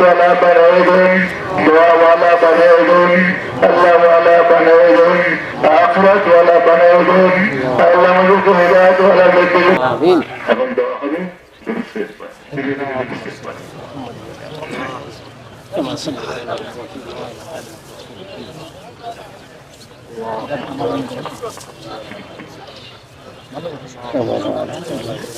محمد والا بنائے گئے دعا والا بنائے گئے اللہ والا بنائے گئے آخرت والا بنائے گئے اللہ مجھے کو ہدایت والا دیتے گئے آمین اب ہم دعا کریں Allah'a emanet olun.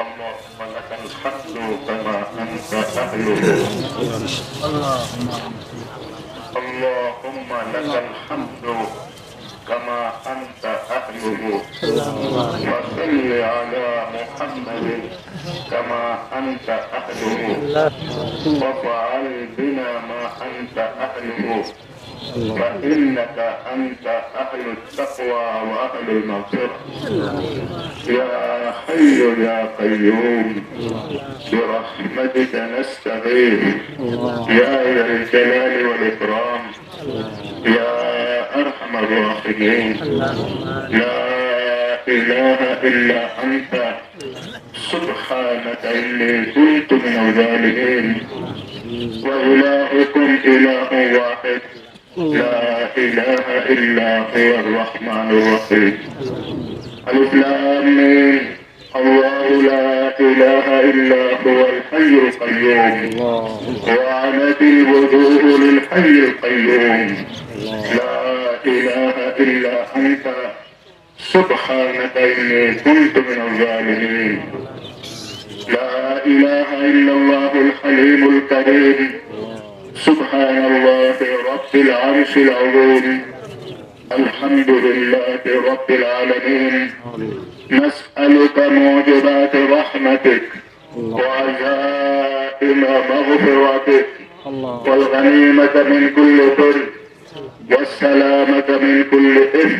اللهم لك الحمد كما أنت أهله اللهم لك الحمد كما أنت أهله وصل على محمد كما أنت أهله وافعل بنا ما أنت أهله فإنك أنت أهل التقوى وأهل المغفرة. يا حي يا قيوم برحمتك نستغيث. يا ذا الجلال والإكرام. يا أرحم الراحمين. لا إله إلا أنت. سبحانك إني كنت من الظالمين. وإلهكم إله واحد. لا إله إلا هو الرحمن الرحيم ألف لام ميم. الله لا إله إلا هو الحي القيوم وعنت الوجوه للحي القيوم لا إله إلا أنت سبحانك إني كنت من الظالمين لا إله إلا الله الحليم الكريم سبحان الله رب العرش العظيم. الحمد لله رب العالمين. نسألك موجبات رحمتك وعزائم مغفرتك والغنيمة من كل بر والسلامة من كل إثم.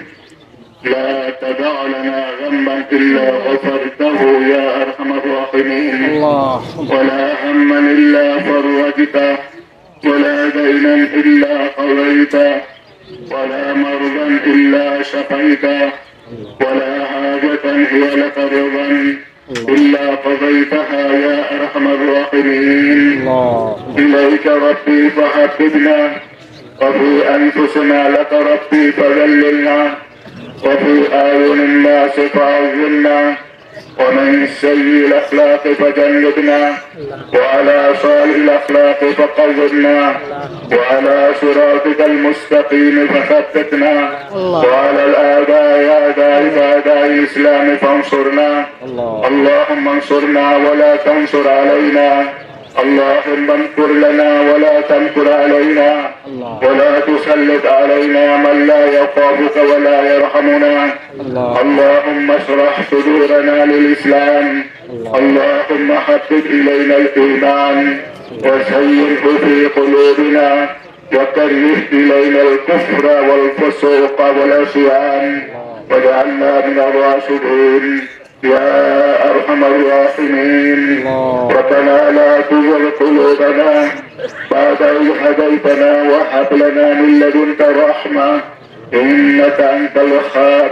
لا تدع لنا ذنبا إلا غفرته يا أرحم الراحمين. الله. ولا هما إلا فرجته دينا إلا قضيته ولا مرضا إلا شفيته ولا حاجة هي لك رضا إلا قضيتها يا أرحم الراحمين. إليك ربي فحببنا وفي أنفسنا لك ربي فذللنا وفي أعين الناس فعظمنا ومن سيء الأخلاق فجنبنا وعلى صالح الأخلاق فقوضنا. وعلى صراطك المستقيم فثبتنا وعلى الآباء أعدائك أعداء الإسلام فانصرنا. الله. اللهم انصرنا ولا تنصر علينا. اللهم انكر لنا ولا تنكر علينا. الله. ولا تسلط علينا من لا يخافك ولا يرحمنا. الله. اللهم اشرح صدورنا للإسلام. اللهم حبب إلينا الإيمان. وزينه في قلوبنا وكره إلينا الكفر والفسوق والعصيان واجعلنا من الراشدين. يا أرحم الراحمين. ربنا لا تزغ قلوبنا بعد إذ هديتنا وهب لنا من لدنك رحمة إنك أنت الوهاب.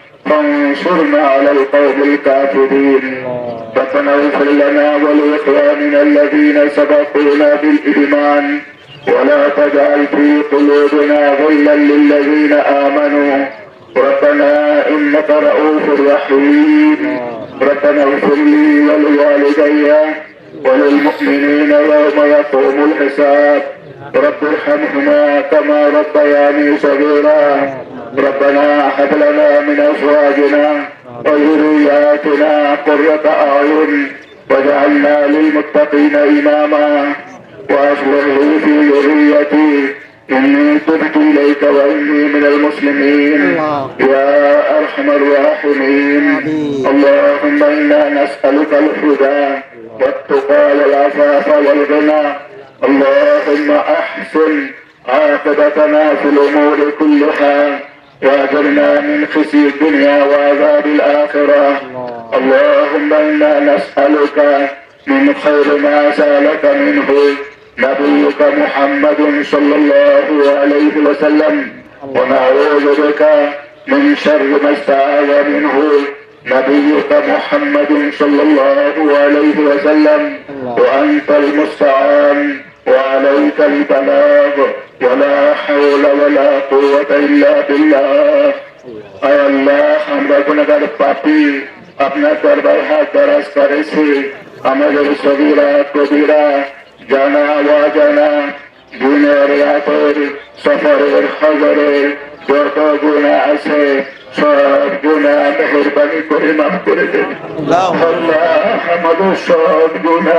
فانصرنا على القوم الكافرين. ربنا اغفر لنا ولإخواننا الذين سبقونا بالإيمان. ولا تجعل في قلوبنا غلا للذين آمنوا. ربنا إنك رؤوف رحيم. ربنا اغفر لي ولوالدي وللمؤمنين يوم يقوم الحساب. رب ارحمهما كما ربياني صغيرا. ربنا هب لنا من أزواجنا وذرياتنا قرة أعين واجعلنا للمتقين إماما واصلح لي في ذريتي. إني تبت إليك وإني من المسلمين. يا أرحم الراحمين. اللهم إنا نسألك الهدى والتقى والعفاف والغنى. اللهم أحسن عاقبتنا في الأمور كلها. واجرنا من خزي الدنيا وعذاب الآخرة. اللهم إنا نسألك من خير ما سالك منه. نبيك محمد صلى الله عليه وسلم. ونعوذ بك من شر ما استعاذ منه. نبيك محمد صلى الله عليه وسلم. وأنت المستعان. وعليك البلاغ ولا حول ولا قوة إلا بالله আয় আল্লাহ আমরা গুণাগার পাপি আপনার দরবার হাত দরাজ করেছি আমাদের সবিরা কবিরা জানা অজানা গুণের রাতের সফরের হজরের যত গুণা আছে সব গুণা মেহরবানি করে মাফ করে দেন আল্লাহ আমাদের সব গুণা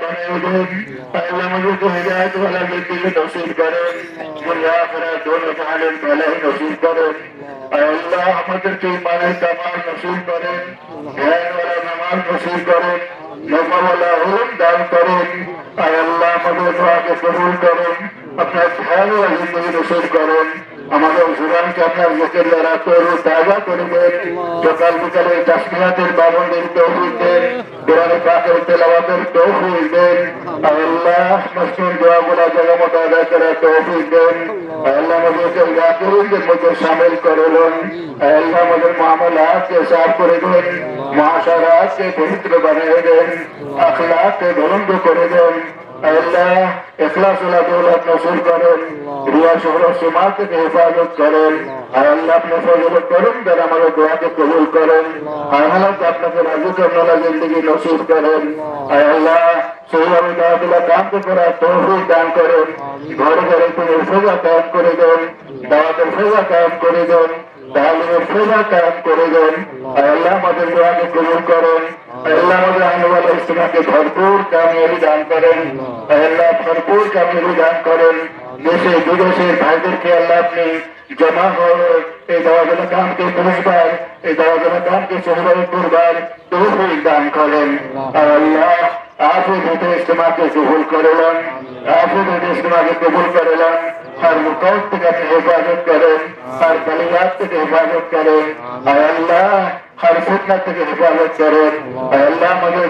দিন আল্লাহ আমাদেরকে হিদায়ত ওয়ালা জিন্দেগি নসিব করেন দুনিয়া আখরাত দোনো জাহানের ভলাই নসিব করেন আল্লাহ আমাদেরকে ইমানের কামাল নসিব করেন আল্লাহ আমাদের সকাল বিকালে তাসমিয়াতের বাবনের তৌফিক দেন কোরআন পাকের তেলাওয়াতের তৌফিক দেন। আল্লাহ মসজিদ দোয়াগুলা জায়গা মতো আদায় করার তৌফিক দেন। আল্লাহ আমাদেরকে জাকিরদের মধ্যে সামিল করলেন আল্লাহ আমাদের মামলাকে সাফ করে দেন। মহাসারাতকে পবিত্র বানিয়ে দেন। আখলাককে বলন্দ করে দেন। আল্লাহ এখলাস দৌলত নসুল করেন রিয়া শহর সীমা থেকে হেফাজত করেন আর আল্লাহ আপনি ফজল করেন যারা আমাদের দোয়াকে কবুল করেন আর আল্লাহ আপনাকে রাজু করনালা জিন্দগি নসিব করেন আর আল্লাহ সেইভাবে দাওয়াতুল্লাহ কামকে করার তৌফিক দান করেন ঘরে ঘরে তুমি ফেজা কায়ম করে দেন দাওয়াতের ফেজা কায়ম করে দেন তাহলিমের ফেজা কাজ করে দেন। আল্লাহ আমাদের দোয়াকে কবুল করেন। আল্লাহ আমাদের ইসলামকে ভরপুর কামিয়াবি দান করেন। আল্লাহ ভরপুর কামিয়াবি দান করেন। দেশে বিদেশের ভাইদেরকে আল্লাহ আপনি জমা হয়ে এই দাওয়াজনা কামকে বুঝবার এই দাওয়াজনা কামকে সহবাই করবার তৌফিক দান করেন। আর আল্লাহ আর হেফাজত করেন আর হেফাজত করেন, আর আল্লাহ ফিতনা থেকে হেফাজত করেন, আর আল্লাহ আমাদের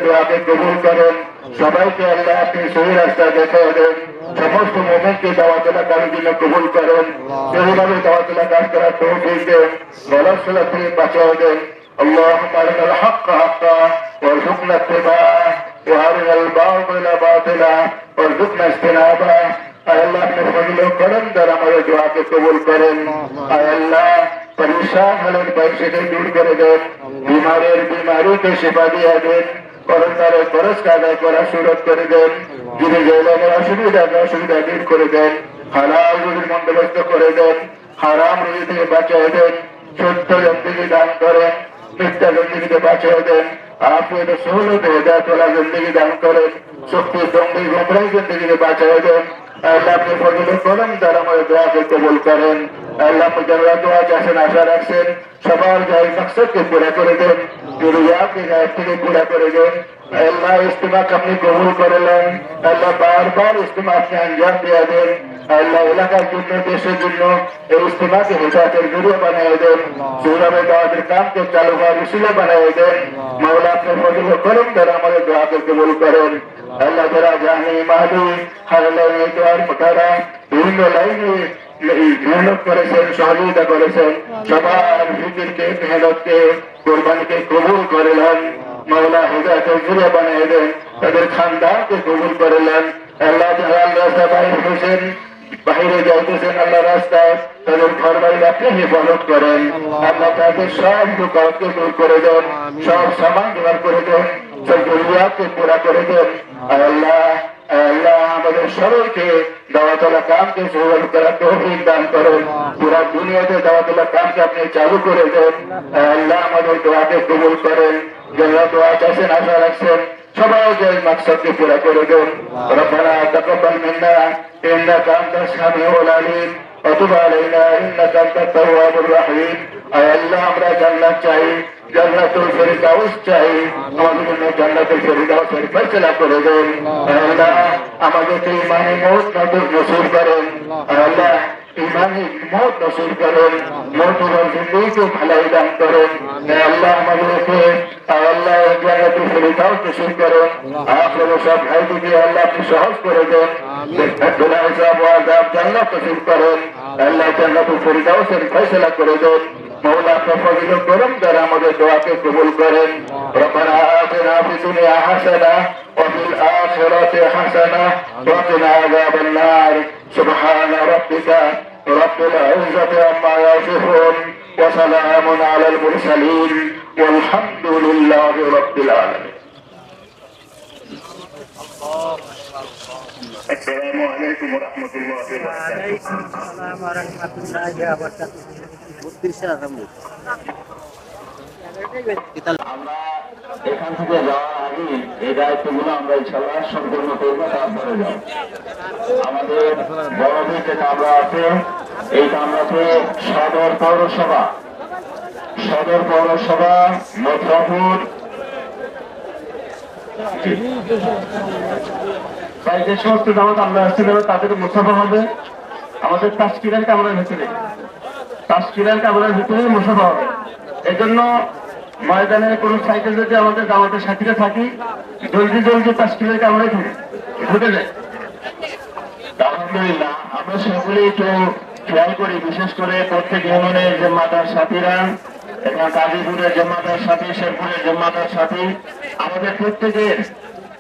কবুল করেন। সবাইকে আল্লাহ আপনি সহি রাস্তা দেখে দেন। সমস্ত মোমেনকে দাওয়াতলা কারোর জন্য কবুল করেন সেইভাবে দাওয়াতলা কাজ করার তৌফিক দেন গলত সলা থেকে বাঁচাও দেন اللهم ارنا الحق حقا وارزقنا اتباعه وارنا الباطل باطلا وارزقنا اجتنابه আয় আল্লাহ আপনি ফজল ও করম দ্বারা আমাদের দোয়াকে কবুল করেন আয় আল্লাহ পরেশান হলেন পয়সাকে দূর করে দেন বিমারের বিমারিকে সেবা দিয়ে দেন করোনারে খরচ আদায় করা সুরত করে দেন যিনি জেলানের অসুবিধা অসুবিধা দূর করে দেন হালাল রুজির বন্দোবস্ত করে দেন, হারাম রুজি থেকে বাঁচিয়ে দেন, সত্য জন্দিগি দান করেন, মিথ্যা জন্দিগিতে বাঁচিয়ে দেন আফিয়ত সহলত হেদায়ত ওলা জিন্দগি দান করেন, শক্তি দঙ্গি গোমরাই জিন্দগিতে বাঁচিয়ে দেন আল্লাহ আপনি ফজল করেন, তারা আমাদের দোয়াকে কবুল করেন, আল্লাহ আপনি যারা দোয়া চাষেন আশা রাখছেন, সবার যাই মকসদকে পুরা করে দেন দুর্গাকে গায়ের থেকে পুরা করে দেন আল্লাহ ইস্তেমাকে আপনি কবুল করলেন আল্লাহ বারবার ইস্তেমা আপনি আঞ্জাম দিয়ে দেন আল্লাহ এলাকার জন্য দেশের জন্য এই ইস্তেমাকে হেসাতের জুড়ে বানিয়ে দেন সৌরভে দাওয়াতের কামকে চালু হওয়ার উসিলে বানিয়ে দেন মাওলা আপনি ফজল করেন তারা আমাদের দোয়াকে কবুল করেন আল্লাহ তারা জানি মাহদি হার লাইনে দোয়ার মোটারা বিভিন্ন লাইনে মেহনত করেছেন সহযোগিতা করেছেন সবার ফিকিরকে মেহনতকে কোরবানিকে কবুল করলেন মাওলা হেদায়তের জুড়ে বানিয়ে দেন। তাদের খানদানকে কবুল করলেন আল্লাহ যারা রাস্তা বাইর হয়েছেন বাহিরে যাইতেছেন আল্লাহ রাস্তায়। তাদের ঘর বাড়ি আপনি হেফাজত করেন। আল্লাহ তাদের সব দোকানকে দূর করে দেন। সব সামান জোগাড় করে দেন। সব জরুরিয়াতকে পুরা করে দেন। আল্লাহ আল্লাহ আমাদের সবাইকে দাওয়াতলা কামকে সহল করার তৌফিক দান করুন। পুরা দুনিয়াতে দাওয়াতলা কামকে আপনি চালু করে দেন। আল্লাহ আমাদের দোয়াকে কবুল করেন। আমরা জান্নাত চাই জান্নাতুল ফেরদাউস চাই আমাদের জন্য করে দেন আল্লাহ আমাদেরকে ইমানে মওত নসিব করেন আল্লাহ ইমানি মত নসিব করেন মৌতুবার জিন্দিকে ভালাই দান করেন আল্লাহ আমাদেরকে আল্লাহ এক জায়গাতে সুবিধাও নসিব করেন। আপনার সব ভাইদিকে আল্লাহ আপনি সহজ করে দেন। খোলা হিসাব ও আজাব জান্নাত নসিব করেন। আল্লাহ জান্নাতুল ফেরদাউসের ফয়সালা করে দেন। মৌলা আপনার ফজিলত যারা আমাদের দোয়াকে কবুল করেন। ربنا آتنا في الدنيا حسنة وفي الآخرة حسنة وقنا عذاب النار سبحان ربك رب العزة عما يصفون وسلام على المرسلين والحمد لله رب العالمين السلام عليكم ورحمة الله وبركاته وعليكم السلام ورحمة الله وبركاته আমরা যাব। যে সদর পৌরসভা। সদর পৌরসভা যে সমস্ত জামাত আমরা আসতে দেবো তাদের মুসাফা হবে। আমাদের তাস্কিরের কামরার ভেতরে। তাস্কিরের কামরার ভিতরে মুসাফা হবে। এই জন্য ময়দানে কোনো সাইকেল যদি আমাদের জামাতের সাথীরা থাকি, জলদি জলদি তাস্কিরের কামরায় ঢুকে ঢুকে যায়। আলহামদুলিল্লাহ, আমরা সকলেই একটু খেয়াল করি, বিশেষ করে প্রত্যেক ইউনিয়নের জেম্মাদার সাথীরা এবং কাজীপুরের জেম্মাদার সাথী, শেরপুরের জেম্মাদার সাথী। আমাদের প্রত্যেকের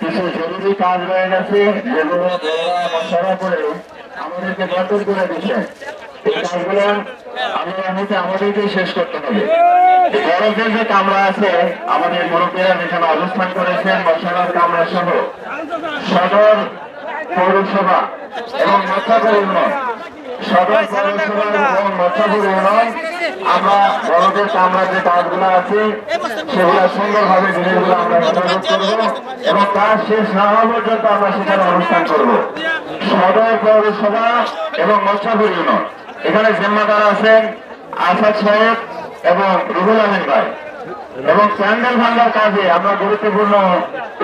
কিছু জরুরি কাজ রয়ে গেছে, যেগুলো মশারা করে আমাদেরকে বর্তন করে দিচ্ছে আমাদের মুরব্বীরা যেখানে করেছেন সহ সদর পৌরসভা এবং মৎস্যপুর ইউনিয়ন সদর পৌরসভা আমরা বড়দের কামরা যে কাজগুলো আছে সেগুলো সুন্দরভাবে জিনিসগুলো আমরা হেফাজত করব এবং কাজ শেষ না হওয়া পর্যন্ত আমরা সেখানে অনুষ্ঠান করব সদর পৌরসভা এবং মৎস্যপুর ইউনিয়ন এখানে জিম্মাদার আছেন আসাদ সাহেব এবং রুহুল আমিন ভাই। এবং প্যান্ডেল ভাঙ্গার কাজে আমরা গুরুত্বপূর্ণ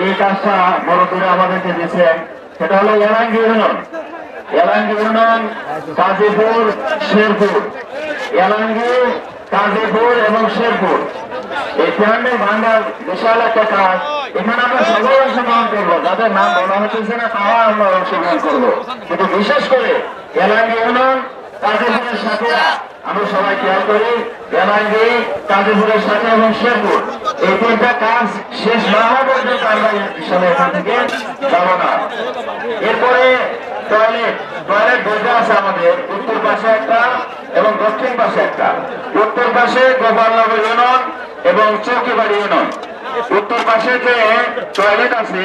এই কাজটা বড়দের আমাদেরকে দিয়েছেন। সেটা হলো এলাঙ্গি ইউনিয়ন এলাঙ্গি ইউনিয়ন কাজীপুর, শেরপুর। এলাঙ্গি, কাজীপুর এবং শেরপুর। এই প্যান্ডেল ভাঙ্গার বিশাল একটা কাজ। এখানে আমরা সবাই অংশগ্রহণ করব। যাদের নাম বলা হচ্ছে না তারা আমরা অংশগ্রহণ করব। কিন্তু বিশেষ করে এলাঙ্গি ইউনিয়ন এরপরে টয়লেট টয়লেট দুইটা আছে আমাদের। উত্তর পাশে একটা এবং দক্ষিণ পাশে একটা। উত্তর পাশে গোপালনগর ইউনিয়ন এবং চৌকিবাড়ি ইউনিয়ন। উত্তর পাশে যে টয়লেট আছে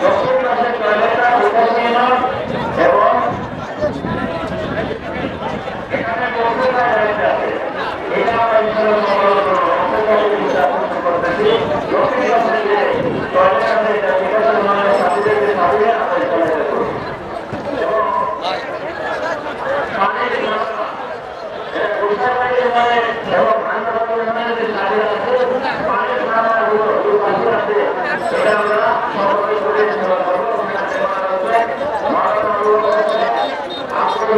দক্ষিণ পাশে